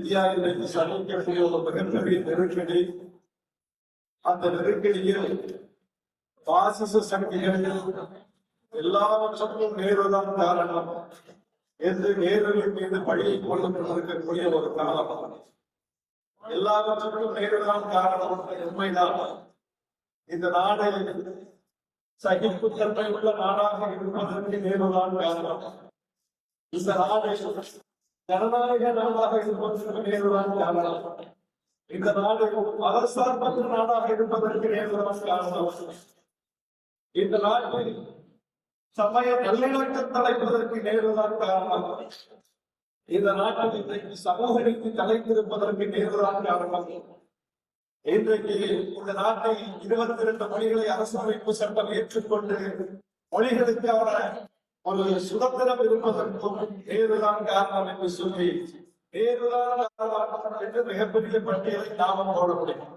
India இன்றைக்கு சந்திக்கக்கூடிய ஒரு மிகப்பெரிய நெருக்கடி அந்த நெருக்கடியில் பாசிச சக்திகள் எல்லாவற்றுக்கும் நேருதான் காரணம் என்று நேருவின் மீது பழியை கொள்ளப்பட்டிருக்கக்கூடிய ஒரு காலம். எல்லாவற்றுக்கும் நேருதான் காரணம் உண்மைதான். இந்த நாடு சகிப்புத்தன்மை உள்ள நாடாக இருப்பதற்கு நேருதான் காரணம். இந்த நாடு ஜனநாயக நாடாக இருப்பதற்கு நேருதான் காரணம் இந்த நாடு மதசார்பற்ற நாடாக இருப்பதற்கு நேருதான் காரணம் இந்த நாட்டில் சமய நல்லிணக்கம் தலைப்பதற்கு நேருதான் காரணம் இந்த நாட்டில் இன்றைக்கு சமூக நீதி தலைத்திருப்பதற்கு நேருதான் காரணம் இன்றைக்கு இந்த நாட்டை இருபத்தி இரண்டு மொழிகளை அரசமைப்பு சட்டம் ஏற்றுக்கொண்டு மொழிகளுக்கான ஒரு சுதந்திரம் இருப்பதற்கும் நேருதான் காரணம் என்று சொல்லி காரணம் என்று மிகப்பெரிய பட்டியலை நாம போட முடியும்.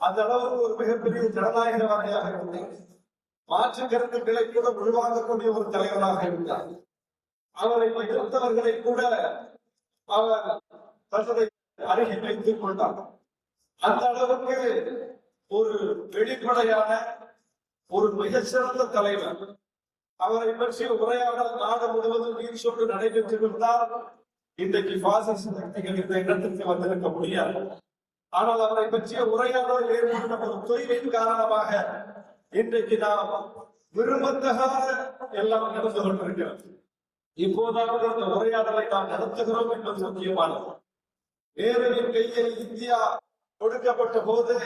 அந்த அளவுக்கு ஒரு மிகப்பெரிய ஜனநாயகவாதியாக இருந்தார் மாற்று கருத்துக்களை கூட உள்வாங்கக்கூடிய ஒரு தலைவராக இருந்தார். அவரை எதிர்த்தவர்களை கூட அவர் தன்னுடைய அருகில் வைத்துக் கொண்டார். அந்த அளவுக்கு ஒரு வெளிப்படையான ஒரு மிகச்சிறந்த தலைவர். அவரை பற்றி உரையாடல் நாடு முழுவதும் நீர் சொட்டு நடைபெற்றிருந்தால் இன்றைக்கு பாசிச சக்திகள் இந்த இடத்திற்கு வந்திருக்க முடியாது. ஆனால் அவரை பற்றிய உரையாடல் ஏற்பட்ட ஒரு தொய்வின் காரணமாக இன்றைக்கு நாம் விரும்பத்தகாத எல்லாம் நடந்து கொண்டிருக்கிறது. இப்போதாவது இந்த உரையாடலை நாம் நடத்துகிறோம் என்பது முக்கியமானது. நேருவின் கையில் இந்தியா கொடுக்கப்பட்ட போது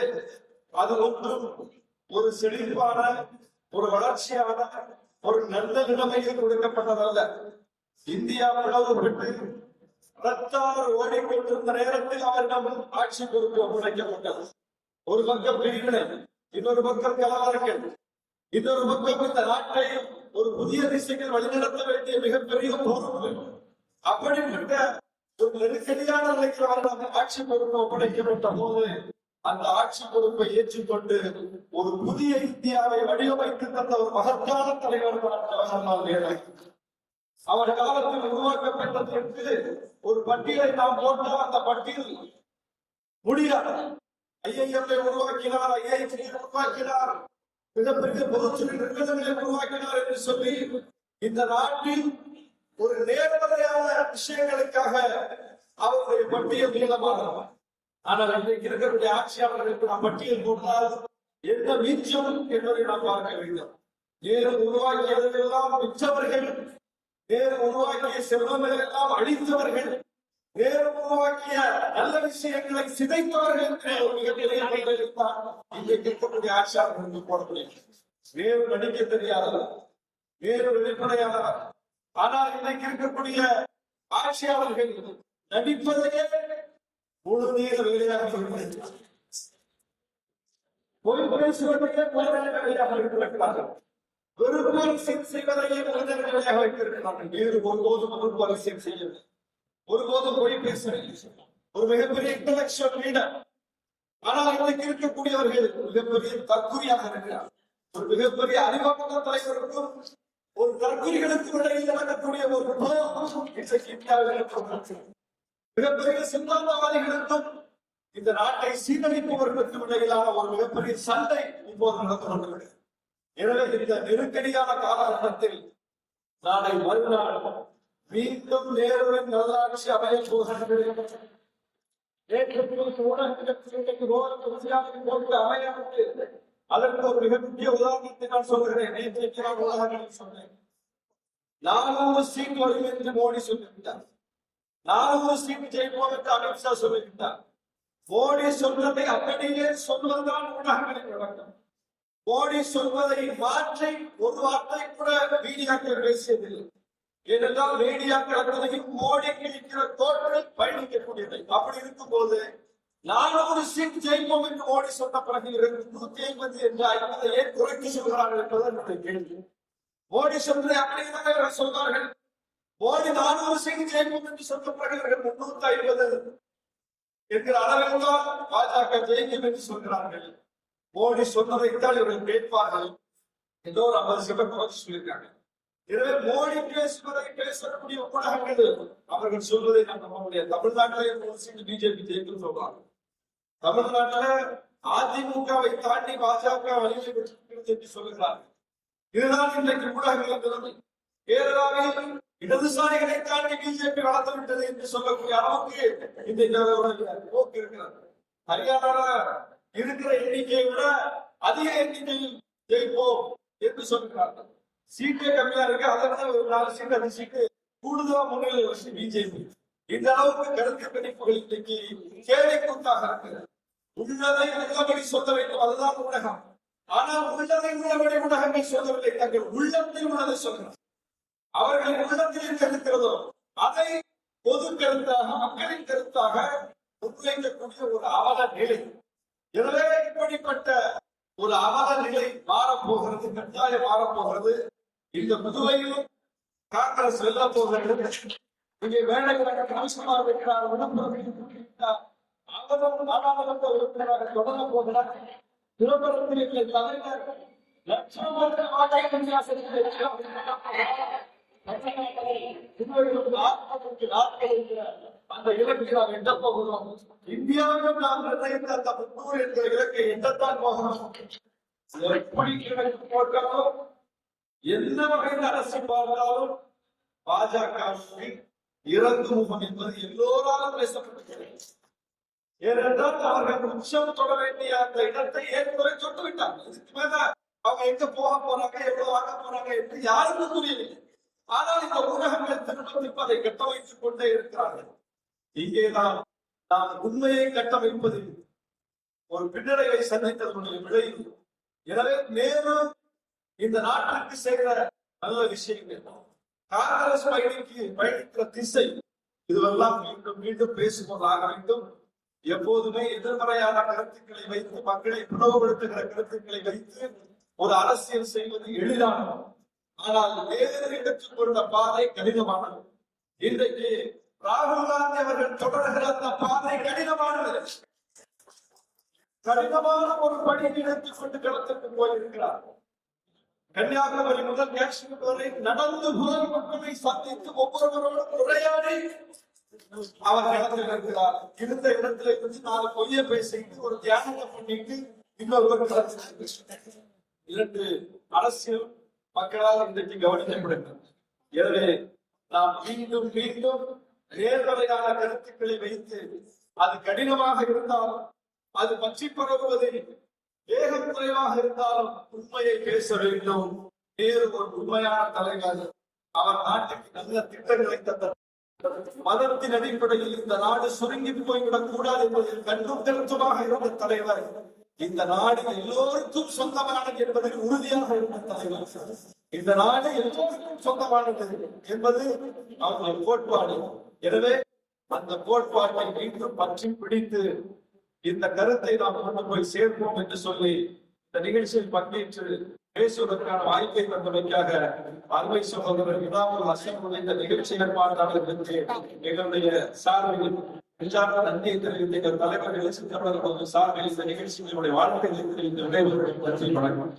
அது ஒன்றும் ஒரு செழிப்பான ஒரு வளர்ச்சியான ஒரு நல்ல நிலைமையில் கொடுக்கப்பட்டதல்ல. இந்தியா பிளவுபட்டு ரத்தார் ஓடிக்கொண்டிருந்த நேரத்தில் அவரிடம் ஆட்சி பொறுப்பு ஒப்படைக்கப்பட்டது. ஒரு பக்கம் பிரிவினை இன்னொரு பக்கம் கலவரங்கள். இன்னொரு பக்கம் இந்த நாட்டை ஒரு புதிய திசைகள் வழிநடத்த வேண்டிய மிகப்பெரிய பொறுப்பு அப்படிப்பட்ட ஒரு நெருக்கடியான நிலைக்கு அவரிடம் ஆட்சி பொறுப்பு ஒப்படைக்கப்பட்ட போது அந்த ஆட்சி பொறுப்பை ஏற்றுக்கொண்டு ஒரு புதிய இந்தியாவை வடிவமைத்து தந்த ஒரு மகத்தான தலைவர் தான் ஜவஹர்லால் அவர் காலத்தில் உருவாக்கப்பட்டது என்று ஒரு பட்டியலை நாம் போட்டால் அந்த பட்டியல். முடியாது. ஐஐஎம்ஐ உருவாக்கினார் ஐஐடி உருவாக்கினார் மிகப்பெரிய பொதுத்துறை நிறுவனங்களை உருவாக்கினார் என்று சொல்லி இந்த நாட்டில் ஒரு நேர்மறையான விஷயங்களுக்காக அவருடைய பட்டியல் நீளமானவர் ஆனால் இன்றைக்கு இருக்கக்கூடிய ஆட்சியாளர்களுக்கு நாம் பட்டியல் போட்டால் எந்த மீச்சம் என்பதை நாம் பார்க்க வேண்டும். நேரு உருவாக்கியதெல்லாம் மிச்சவர்கள் நேரு உருவாக்கிய செல்வங்களெல்லாம் அழித்தவர்கள். நேரு உருவாக்கிய நல்ல விஷயங்களை சிதைத்தவர்கள் ஒரு மிகப்பெரிய இன்றைக்கு இருக்கக்கூடிய ஆட்சியாளர்களுக்கு போடக்கூடிய வேறு நடிக்க தெரியாதவர் வேறு வெளிப்படையானவர் ஆனால் இன்றைக்கு இருக்கக்கூடிய ஆட்சியாளர்கள் நடிப்பதையே முழு நேர பொய் பேசுவதையே முதல் வேலையாக இருக்கிறார்கள் வெறுப்பு செய்வதையே முதல் வேலையாக வைத்திருக்கிறார்கள் வேறு ஒருபோதும் வெறுப்பு அரசியல் செய்யவில்லை ஒருபோதும் பொய் பேசவில்லை ஒரு மிகப்பெரிய இன்டலெக்சுவல் லீடர் ஆனால் இன்னைக்கு இருக்கக்கூடியவர்கள் மிகப்பெரிய தற்குறியாக இருக்கிறார் ஒரு மிகப்பெரிய அறிவார்ந்த தலைவருக்கும் ஒரு தற்குறிகளுக்கும் இடையில் நடக்கக்கூடிய ஒரு இன்றைக்கு இந்தியாவில் இருக்கிறது. மிகப்பெரிய சிந்தாந்தவாதிகளுக்கும் இந்த நாட்டை சீரழிப்பவர்களுக்கும் இடையிலான ஒரு மிகப்பெரிய சண்டை இப்போது நடந்து கொண்டிருக்கிறது எனவே இந்த நெருக்கடியான காலகட்டத்தில் நாளை மறுநாள் மீண்டும் நேருவின் நல்லாட்சி அமையப் போகிறது. நேற்று ஊடகத்தில் போட்டு அதற்கு ஒரு மிகப்பெரிய உதாரணத்தை நான் சொல்கிறேன். நேற்று உதாரணம் சொன்னேன்? நானூறு சீட் வரும் என்று மோடி சொல்லிவிட்டார். நானூறு சீட் ஜெயிப்போம் என்று அமித்ஷா சொல்லிவிட்டார் மோடி சொல்வதை அப்படியே சொல்வதுதான் ஊடகங்களின் வழக்கம் மோடி சொல்வதை மாற்றி ஒரு வார்த்தை கூட மீடியாக்கள் பேசியதில்லை. ஏனென்றால் மீடியாக்கள் அத்தனையும் மோடிக்கு இருக்கிற தோற்றல் பயணிக்கக்கூடியது அப்படி இருக்கும் போது நானூறு சீட் ஜெயிப்போம் என்று மோடி சொன்ன பிறகு நூத்தி ஐம்பது என்று ஐம்பதை ஏன் குறைத்து சொல்கிறார்கள் என்பது என்னுடைய கேள்வி. மோடி சொல்வதை அப்படியே சொல்வார்கள். மோடி நானூறு சீட் ஜெயிக்கும் என்று சொல்லப்படுகிறார்கள் பிறகு முன்னூத்தி ஐம்பது என்கிற அளவெல்லாம் பாஜக ஜெயிக்கும் என்று சொல்கிறார்கள். மோடி சொன்னதைத்தான் இவர்கள் கேட்பார்கள். ஏதோ ஒரு ஐம்பது சிவப்பு குறைச்சு சொல்லியிருக்காங்க. எனவே மோடி பேசுவதை பேசக்கூடிய ஊடகங்கள் அவர்கள் சொல்வதை நான் நம்ப முடியாது. தமிழ்நாட்டில் ஒரு சீட்டு பிஜேபி ஜெயிக்கும் சொல்றாங்க தமிழ்நாட்டில் அதிமுகவை தாண்டி பாஜக வலிமை பெற்றிருக்கிறது என்று சொல்லுகிறார்கள். இதுதான் இன்றைக்கு ஊடகங்கள் நிலைமை. கேரளாவில் இடதுசாரிகளை தாண்டி பிஜேபி வளர்த்து விட்டது என்று சொல்லக்கூடிய அளவுக்கு இந்த போக்கு இருக்கிறது. ஹரியானா இருக்கிற எண்ணிக்கையை விட அதிக எண்ணிக்கையில் ஜெயிப்போம் என்று சொல்கிறார்கள். சீட்டே கம்மியா இருக்கு. அதை விட ஒரு நாலு சீட் அந்த சீட்டு கூடுதலா முன்னிலை வச்சு பிஜேபி இந்த அளவுக்கு கருத்து கணிப்புகள் இன்றைக்கு கேள்வி கூட்டாக இருக்கிறது உள்ளதை உள்ளபடி சொல்ல வேண்டும். அதுதான் ஊடகம். ஆனால் உள்ளதை உள்ளபடி ஊடகங்கள் சொல்லவில்லை. தங்கள் உள்ளத்தில் உள்ளதை சொல்கிறார் அவர்களின் உள்ளத்தில் என்ன இருக்கிறதோ அதை பொது கருத்தாக மக்களின் கருத்தாக முன்வைக்கக்கூடிய ஒரு அவல நிலை. எனவே இப்படிப்பட்ட ஒரு அவல நிலை மாறப்போகிறது கட்டாயம் மாறப்போகிறது. இந்த புதுவையிலும் காங்கிரஸ் வெல்ல போகிறது இங்கே வேலைக்கிழமை கமிஷனர் இருக்கிறார் விளம்பரம் இருக்கிறார். அவரும் நாடாளுமன்ற உறுப்பினராக தொடர போகிறார். திருமணத்தில் இல்லை தலைவர் லட்சம் அந்த நாம் எட்ட போகிறோம் இந்தியாவிலும் நாம் நிர்ணயித்த அந்த முன்னூறு என்கிற இலக்கை எட்டத்தான் போகிறோம் எப்படி கிழக்கு போட்டாலும் எந்த வகையில் அரசு பார்த்தாலும் பாஜக இறங்கு முகம் என்பது எல்லோராலும் பேசப்பட்டிருக்கிறது ஏனென்றால் அவர்கள் உச்சம் தொட வேண்டிய அந்த இடத்தை ஏற்கனவே தொட்டு விட்டாங்க இதுக்கு மேல அவங்க எங்க போக போறாங்க எவ்வளவு வாங்க போறாங்க என்று யாருக்கும் புரியவில்லை ஆனால் இந்த ஊடகங்கள் திரும்ப அதை கட்டமைத்துக் கொண்டே இருக்கிறார்கள். இங்கேதான் நாம் உண்மையை கட்டமைப்பதில் ஒரு பின்னடைவை சந்தித்ததனுடைய விளைவு எனவே மேலும் இந்த நாட்டிற்கு செய்த நல்ல விஷயங்கள் காங்கிரஸ் பயணிக்கு பயணிக்கிற திசை இதுவெல்லாம் மீண்டும் மீண்டும் பேசுவதாக வேண்டும். எப்போதுமே எதிர்மறையான கருத்துக்களை வைத்து மக்களை பிளவுபடுத்துகிற கருத்துக்களை வைத்து ஒரு அரசியல் செய்வது எளிதானது. ஆனால் வேறு எடுத்துக் கொண்ட பாதை கடினமானது. இன்றைக்கு ராகுல் காந்தி அவர்கள் தொடர்கிற அந்த பாதை கடினமானது. கடினமான ஒரு பணி எடுத்துக் கொண்டு களத்திற்கு போயிருக்கிறார். கன்னியாகுமரி முதல் காஷ்மீர் வரை நடந்து முதல் மக்களை சந்தித்து ஒவ்வொருவரோடும் உரையாடி அவர் களத்தில் இருக்கிறார். இருந்த இடத்துல இருந்து நாலு பொய்ய பேசிட்டு ஒரு தியானத்தை பண்ணிட்டு இன்னொருவர் இரண்டு அரசியல் மக்களால் இன்றைக்கு கவனிக்கப்படுகிறது எனவே நாம் மீண்டும் மீண்டும் நேர்மறையான கருத்துக்களை வைத்து அது கடினமாக இருந்தாலும் அது பற்றி பரவுவதில் வேகம் குறைவாக இருந்தாலும் உண்மையை பேச வேண்டும். வேறு ஒரு உண்மையான தலைவர் அவர் நாட்டுக்கு நல்ல திட்டங்களை தந்தார் மதத்தின் அடிப்படையில் இந்த நாடு சுருங்கி போய்விடக் கூடாது என்பதில் கண்டும் திருத்தமாக இருந்த தலைவர் இந்த நாடு எல்லோருக்கும் சொந்தமானது என்பதில் உறுதியாக இருந்த தலைவர் இந்த நாடு எல்லோருக்கும் சொந்தமானது என்பது அவருடைய கோட்பாடு. எனவே அந்த கோட்பாட்டை மீண்டும் பற்றி பிடித்து இந்த கருத்தை நாம் கொண்டு போய் சேர்ப்போம் என்று சொல்லி இந்த நிகழ்ச்சியில் பங்கேற்று பேசுவதற்கான வாய்ப்பை தந்தமைக்காக அருமை சகோதரர் இதாமல் அசம் இந்த நிகழ்ச்சி ஏற்பாட்டாளர்களுக்கு எங்களுடைய சார்பில் நெஞ்சார்ந்த நன்றியை தெரிவித்த எங்கள் தலைவர்கள் சித்தவர்கள் சார்பில் இந்த நிகழ்ச்சிகளுடைய வாழ்க்கைகளை தெரிவித்து விடைபெறும் வணக்கம்